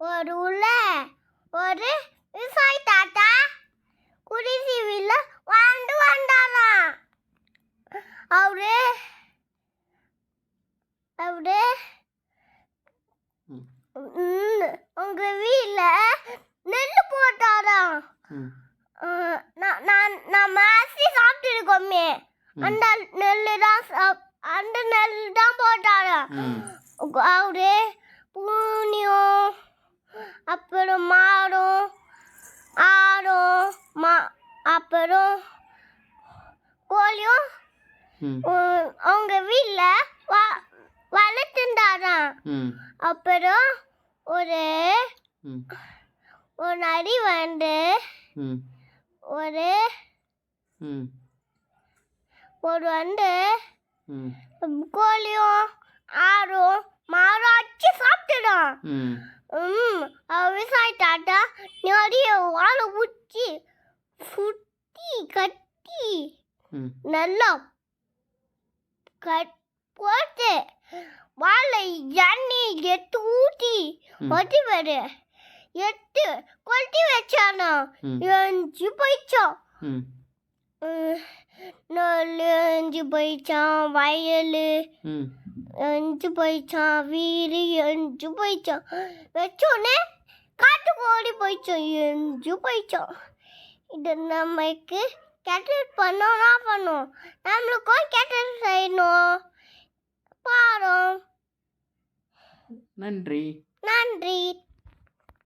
ஒரு உள்ள ஒரு விவசாய தாத்தா குடிசி வீல்ல வாழ்ந்து வந்தாராம். அவரு அவரு உங்க வீட்ல நெல் போட்டாராம். நான் நான் மாசி சாப்பிட்டுருக்கோமே. ம். அந்த நெல் தான் அந்த நெல் தான் போட்டாராம் அவரு கோழியும் அவங்க வீட்டில் வ வளர்த்துண்டாராம். ம். அப்புறம் ஒரு ஒரு நரி வந்து ஒரு ஒரு வந்து கோழியும் ஆடும் மாடும் அடிச்சு சாப்பிட்டுடும் விவசாய தாத்தா நிறைய வாழை ஊற்றி சுற்றி கட்டி நல்லா கட் போட்டு வாழை எண்ணெய் ஊற்றி ம். கொட்டி வரு. எடுத்து கொட்டி வச்சானா எஞ்சி போயிச்சோம் நெல் எஞ்சி போயிச்சான் வயல் ம். எஞ்சி போயிச்சான் வீடு எஞ்சி போயிச்சான் வச்சோடனே காட்டுக்கு ஓடி போயிச்சோம் எஞ்சி போயிச்சோம் இது நமக்கு கெட்டது பண்ணோம்னா பண்ணோம். நம்மளுக்கும் கெட்டது செய்யணும். பாரோம் நன்றி. நன்றி.